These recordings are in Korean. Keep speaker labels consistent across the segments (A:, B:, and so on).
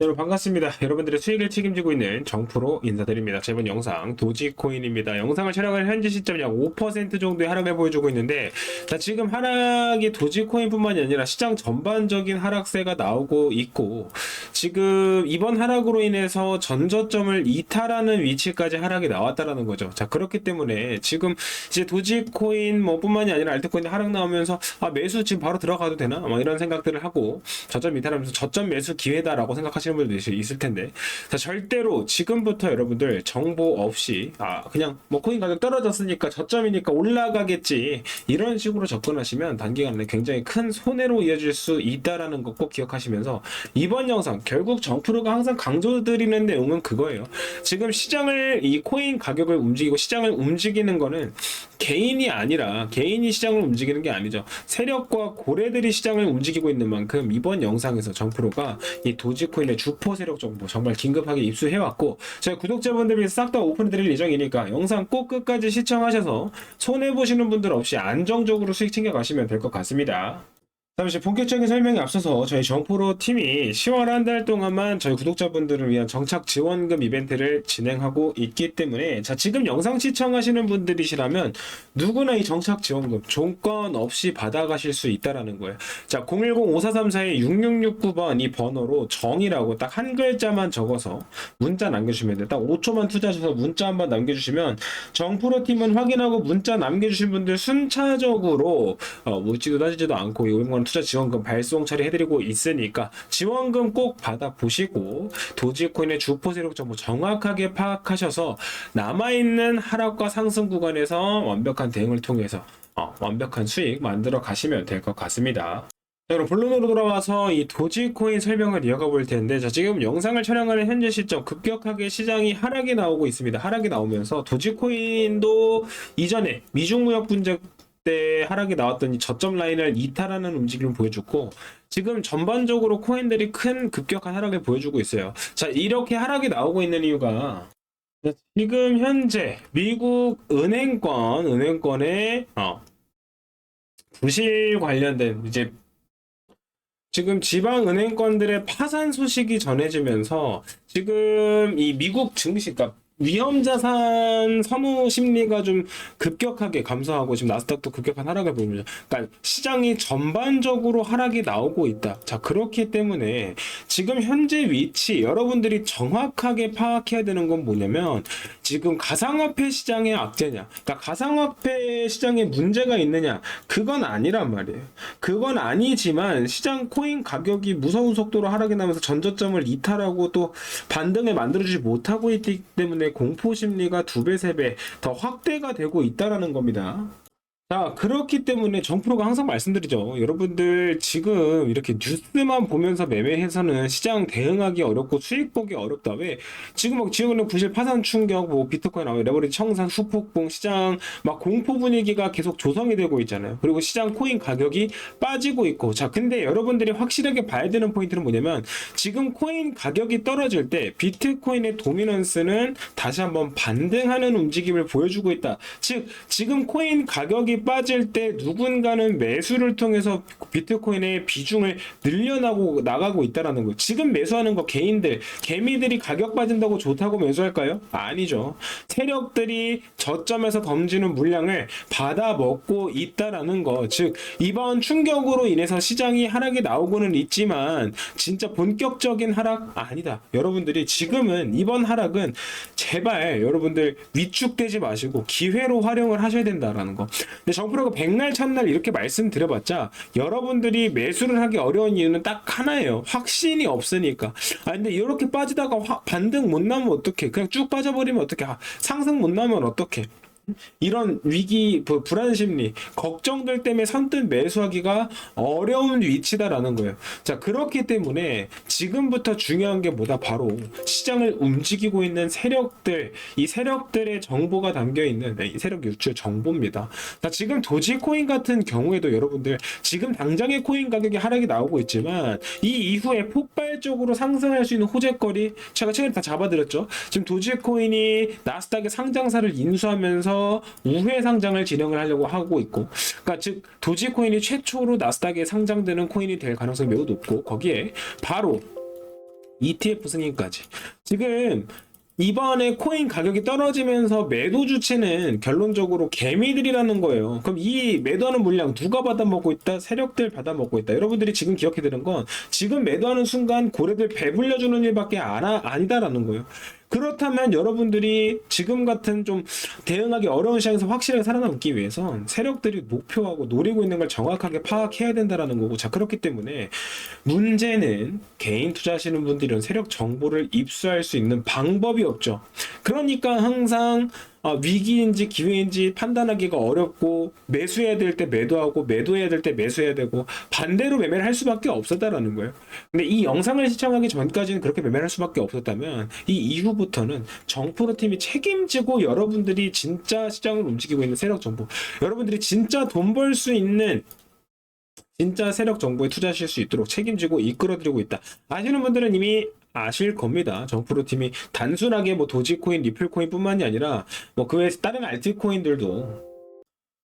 A: 여러분 반갑습니다. 여러분들의 수익을 책임지고 있는 정프로 인사드립니다. 자, 이번 영상 도지코인입니다. 영상을 촬영할 현재 시점 약 5% 정도의 하락을 보여주고 있는데 자, 지금 하락이 도지코인뿐만이 아니라 시장 전반적인 하락세가 나오고 있고 지금 이번 하락으로 인해서 전저점을 이탈하는 위치까지 하락이 나왔다라는 거죠. 자, 그렇기 때문에 지금 이제 도지코인 뭐 뿐만이 아니라 알트코인 하락 나오면서 아, 매수 지금 바로 들어가도 되나? 막 이런 생각들을 하고 저점 이탈하면서 저점 매수 기회다라고 생각하시 는 분들 있을 텐데 자, 절대로 지금부터 여러분들 정보 없이 아, 그냥 뭐 코인 가격 떨어졌으니까 저점이니까 올라가겠지 이런 식으로 접근하시면 단기간에 굉장히 큰 손해로 이어질 수 있다라는 거꼭 기억하시면서 이번 영상 결국 정프로가 항상 강조드리는 내용은 그거예요. 지금 시장을 이 코인 가격을 움직이고 시장을 움직이는 거는 개인이 아니라 개인이 시장을 움직이는 게 아니죠. 세력과 고래들이 시장을 움직이고 있는 만큼 이번 영상에서 정프로가 이 도지코인의 주포 세력 정보 정말 긴급하게 입수해왔고 저희 구독자분들 위해 싹다 오픈해드릴 예정이니까 영상 꼭 끝까지 시청하셔서 손해보시는 분들 없이 안정적으로 수익 챙겨가시면 될 것 같습니다. 잠시 본격적인 설명에 앞서서 저희 정프로 팀이 10월 한 달 동안만 저희 구독자분들을 위한 정착 지원금 이벤트를 진행하고 있기 때문에 자 지금 영상 시청하시는 분들이시라면 누구나 이 정착 지원금 조건 없이 받아가실 수 있다라는 거예요. 자 010-5434-6669번 이 번호로 정이라고 딱 한 글자만 적어서 문자 남겨주시면 돼요. 딱 5초만 투자 주셔서 문자 한번 남겨주시면 정프로 팀은 확인하고 문자 남겨주신 분들 순차적으로 어, 묻지도 따지지도 않고 이 500만 원 투자 지원금 발송 처리해드리고 있으니까 지원금 꼭 받아보시고 도지코인의 주포 세력 정보 정확하게 파악하셔서 남아있는 하락과 상승 구간에서 완벽한 대응을 통해서 어, 완벽한 수익 만들어 가시면 될 것 같습니다. 자, 그럼 본론으로 돌아와서 이 도지코인 설명을 이어가 볼 텐데, 자, 지금 영상을 촬영하는 현재 시점 급격하게 시장이 하락이 나오고 있습니다. 하락이 나오면서 도지코인도 이전에 미중무역 분쟁 때 하락이 나왔던 이 저점 라인을 이탈하는 움직임을 보여줬고, 지금 전반적으로 코인들이 큰 급격한 하락을 보여주고 있어요. 자, 이렇게 하락이 나오고 있는 이유가 자, 지금 현재 미국 은행권, 은행권의 어, 부실 관련된 이제 지금 지방 은행권들의 파산 소식이 전해지면서 지금 이 미국 증시, 그러니까 위험 자산 선호 심리가 좀 급격하게 감소하고 지금 나스닥도 급격한 하락을 보입니다. 그러니까 시장이 전반적으로 하락이 나오고 있다. 자, 그렇기 때문에 지금 현재 위치 여러분들이 정확하게 파악해야 되는 건 뭐냐면 지금 가상화폐 시장의 악재냐, 그러니까 가상화폐 시장에 문제가 있느냐, 그건 아니란 말이에요. 그건 아니지만 시장 코인 가격이 무서운 속도로 하락이 나면서 전저점을 이탈하고 또 반등을 만들어주지 못하고 있기 때문에 공포 심리가 두 배, 세 배 더 확대가 되고 있다라는 겁니다. 자, 그렇기 때문에 정프로가 항상 말씀드리죠. 여러분들 지금 이렇게 뉴스만 보면서 매매해서는 시장 대응하기 어렵고 수익 보기 어렵다. 왜? 지금 막 지역은 부실 파산 충격, 뭐 비트코인 나오고 레버리지 청산 수폭풍 시장 막 공포 분위기가 계속 조성이 되고 있잖아요. 그리고 시장 코인 가격이 빠지고 있고. 자, 근데 여러분들이 확실하게 봐야 되는 포인트는 뭐냐면 지금 코인 가격이 떨어질 때 비트코인의 도미넌스는 다시 한번 반등하는 움직임을 보여주고 있다. 즉, 지금 코인 가격이 빠질 때 누군가는 매수를 통해서 비트코인의 비중을 늘려나고 나가고 있다라는 거예요. 지금 매수하는 거 개인들, 개미들이 가격 빠진다고 좋다고 매수할까요? 아니죠. 세력들이 저점에서 던지는 물량을 받아 먹고 있다라는 거. 즉 이번 충격으로 인해서 시장이 하락이 나오고는 있지만 진짜 본격적인 하락 아니다. 여러분들이 지금은 이번 하락은 제발 여러분들 위축되지 마시고 기회로 활용을 하셔야 된다라는 거. 근데 정프로가 백날 첫날 이렇게 말씀드려봤자 여러분들이 매수를 하기 어려운 이유는 딱 하나예요. 확신이 없으니까. 아 근데 이렇게 빠지다가 화- 반등 못 나면 어떡해? 그냥 쭉 빠져버리면 어떡해? 아, 상승 못 나면 어떡해? 이런 위기, 부- 불안 심리, 걱정들 때문에 선뜻 매수하기가 어려운 위치다라는 거예요. 자, 그렇기 때문에 지금부터 중요한 게 뭐다? 바로 시장을 움직이고 있는 세력들, 이 세력들의 정보가 담겨 있는 네, 이 세력 유출 정보입니다. 자, 지금 도지코인 같은 경우에도 여러분들 지금 당장의 코인 가격이 하락이 나오고 있지만 이 이후에 폭발적으로 상승할 수 있는 호재거리 제가 최근에 다 잡아드렸죠. 지금 도지코인이 나스닥의 상장사를 인수하면서 우회 상장을 진행을 하려고 하고 있고, 그러니까 즉 도지코인이 최초로 나스닥에 상장되는 코인이 될 가능성이 매우 높고 거기에 바로 ETF 승인까지. 지금 이번에 코인 가격이 떨어지면서 매도 주체는 결론적으로 개미들이라는 거예요. 그럼 이 매도하는 물량 누가 받아먹고 있다? 세력들 받아먹고 있다. 여러분들이 지금 기억해야 되는 건 지금 매도하는 순간 고래들 배불려주는 일밖에 아니다라는 거예요. 그렇다면 여러분들이 지금 같은 좀 대응하기 어려운 시장에서 확실하게 살아남기 위해선 세력들이 목표하고 노리고 있는 걸 정확하게 파악해야 된다라는 거고 자 그렇기 때문에 문제는 개인 투자하시는 분들은 세력 정보를 입수할 수 있는 방법이 없죠. 그러니까 항상 아, 위기인지 기회인지 판단하기가 어렵고 매수해야 될 때 매도하고 매도해야 될 때 매수해야 되고 반대로 매매를 할 수밖에 없었다라는 거예요. 근데 이 영상을 시청하기 전까지는 그렇게 매매를 할 수밖에 없었다면 이 이후부터는 정프로 팀이 책임지고 여러분들이 진짜 시장을 움직이고 있는 세력 정보, 여러분들이 진짜 돈 벌 수 있는 진짜 세력 정보에 투자하실 수 있도록 책임지고 이끌어드리고 있다. 아시는 분들은 이미 아실 겁니다. 정프로 팀이 단순하게 뭐 도지코인, 리플코인뿐만이 아니라 뭐 그외 다른 알트코인들도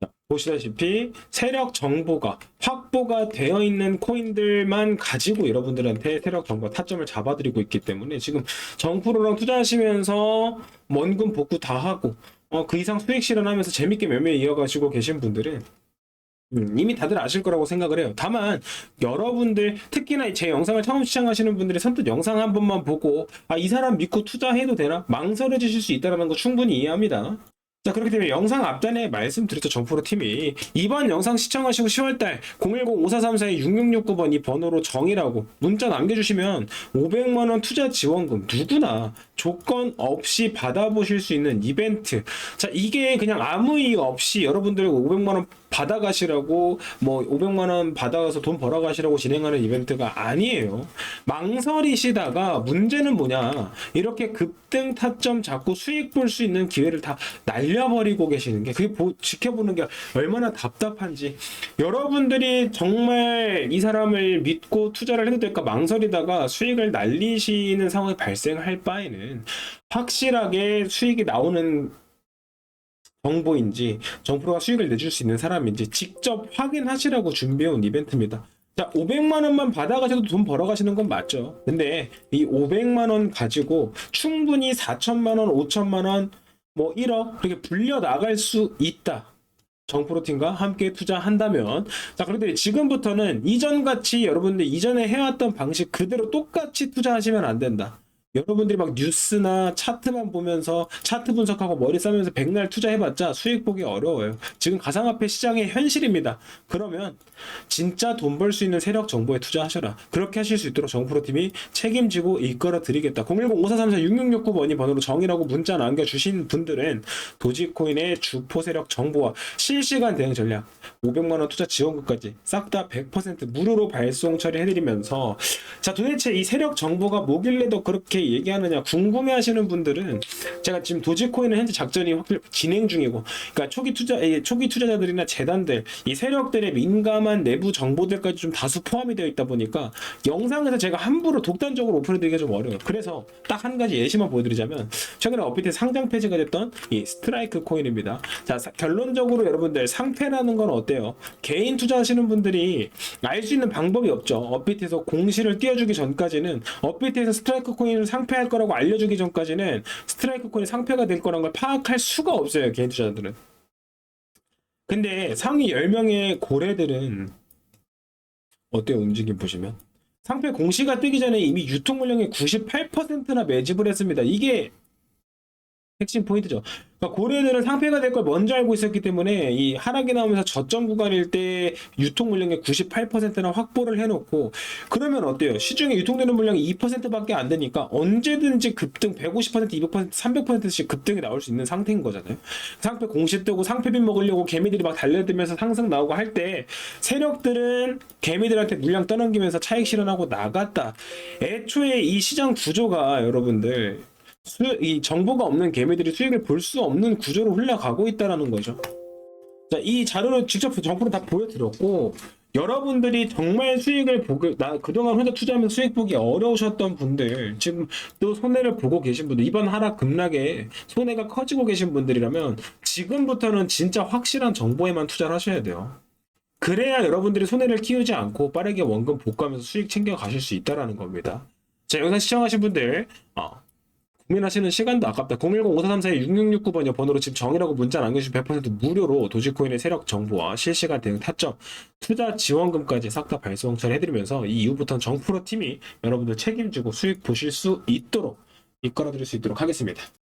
A: 자, 보시다시피 세력 정보가 확보가 되어 있는 코인들만 가지고 여러분들한테 세력 정보 타점을 잡아드리고 있기 때문에 지금 정프로랑 투자하시면서 원금 복구 다 하고 어, 그 이상 수익 실현하면서 재밌게 매매 이어가시고 계신 분들은 음, 이미 다들 아실 거라고 생각을 해요. 다만 여러분들 특히나 제 영상을 처음 시청하시는 분들이 선뜻 영상 한 번만 보고 아 이 사람 믿고 투자해도 되나 망설여지실 수 있다는 거 충분히 이해합니다. 자 그렇기 때문에 영상 앞단에 말씀드렸죠 정프로 팀이. 이번 영상 시청하시고 10월달 010-5434-6669번 이 번호로 정이라고 문자 남겨주시면 500만원 투자 지원금 누구나 조건 없이 받아보실 수 있는 이벤트. 자 이게 그냥 아무 이유 없이 여러분들 500만원 받아가시라고 뭐 500만원 받아가서 돈 벌어가시라고 진행하는 이벤트가 아니에요. 망설이시다가 문제는 뭐냐. 이렇게 급등 타점 잡고 수익 볼 수 있는 기회를 다 날려 버리고 계시는 게 그게 보- 지켜보는 게 얼마나 답답한지 여러분들이 정말 이 사람을 믿고 투자를 해도 될까 망설이다가 수익을 날리시는 상황이 발생할 바에는 확실하게 수익이 나오는 정보인지 정프로가 수익을 내줄 수 있는 사람인지 직접 확인하시라고 준비해온 이벤트입니다. 자, 500만 원만 받아가셔도 돈 벌어가시는 건 맞죠. 근데 이 500만 원 가지고 충분히 4천만 원, 5천만 원, 뭐 1억 그렇게 불려 나갈 수 있다. 정프로팀과 함께 투자한다면 자 그런데 지금부터는 이전같이 여러분들 이전에 해왔던 방식 그대로 똑같이 투자하시면 안 된다. 여러분들이 막 뉴스나 차트만 보면서 차트 분석하고 머리 싸면서 백날 투자해봤자 수익 보기 어려워요. 지금 가상화폐 시장의 현실입니다. 그러면 진짜 돈 벌 수 있는 세력 정보에 투자하셔라. 그렇게 하실 수 있도록 정프로팀이 책임지고 이끌어 드리겠다. 010-5434-6669번이 번호로 정이라고 문자 남겨주신 분들은 도지코인의 주포 세력 정보와 실시간 대응 전략, 500만원 투자 지원금까지 싹 다 100% 무료로 발송 처리해드리면서 자 도대체 이 세력 정보가 뭐길래 더 그렇게 얘기하느냐 궁금해 하시는 분들은 제가 지금 도지코인은 현재 작전이 확 진행 중이고 그러니까 초기 투자 예, 초기 투자자들이나 재단들 이 세력들의 민감한 내부 정보들까지 좀 다수 포함이 되어 있다 보니까 영상에서 제가 함부로 독단적으로 오픈해드리기가 좀 어려워요. 그래서 딱 한 가지 예시만 보여드리자면 최근에 업비트 상장 폐지가 됐던 이 스트라이크 코인입니다. 자 사- 결론적으로 여러분들 상패라는 건 어때요? 개인 투자하시는 분들이 알 수 있는 방법이 없죠. 업비트에서 공시를 띄워주기 전까지는 업비트에서 스트라이크 코인을 상패할 거라고 알려주기 전까지는 스트라이크 코인이 상패가 될 거란 걸 파악할 수가 없어요 개인 투자자들은. 근데 상위 10명의 고래들은 어때요 움직임 보시면? 상패 공시가 뜨기 전에 이미 유통 물량의 98%나 매집을 했습니다. 이게 핵심 포인트죠. 그러니까 고래들은 상패가 될 걸 먼저 알고 있었기 때문에 이 하락이 나오면서 저점 구간일 때 유통 물량의 98%나 확보를 해놓고 그러면 어때요? 시중에 유통되는 물량이 2%밖에 안 되니까 언제든지 급등 150%, 200%, 300%씩 급등이 나올 수 있는 상태인 거잖아요. 상패 공시 뜨고 상패빈 먹으려고 개미들이 막 달려들면서 상승 나오고 할 때 세력들은 개미들한테 물량 떠넘기면서 차익 실현하고 나갔다. 애초에 이 시장 구조가 여러분들 수, 이 정보가 없는 개미들이 수익을 볼 수 없는 구조로 흘러가고 있다라는 거죠. 자, 이 자료를 직접 정보로 다 보여드렸고 여러분들이 정말 수익을 보고 나 그동안 혼자 투자하면서 수익 보기 어려우셨던 분들 지금 또 손해를 보고 계신 분들 이번 하락 급락에 손해가 커지고 계신 분들이라면 지금부터는 진짜 확실한 정보에만 투자를 하셔야 돼요. 그래야 여러분들이 손해를 키우지 않고 빠르게 원금 복구하면서 수익 챙겨 가실 수 있다라는 겁니다. 자, 영상 시청하신 분들, 어, 고민하시는 시간도 아깝다. 010-5434-6669번이요. 번호로 지금 정이라고 문자 남겨주시면 100% 무료로 도지코인의 세력 정보와 실시간 대응 타점, 투자 지원금까지 싹 다 발송 처리해드리면서 이 이후부터는 정프로 팀이 여러분들 책임지고 수익 보실 수 있도록 이끌어드릴 수 있도록 하겠습니다.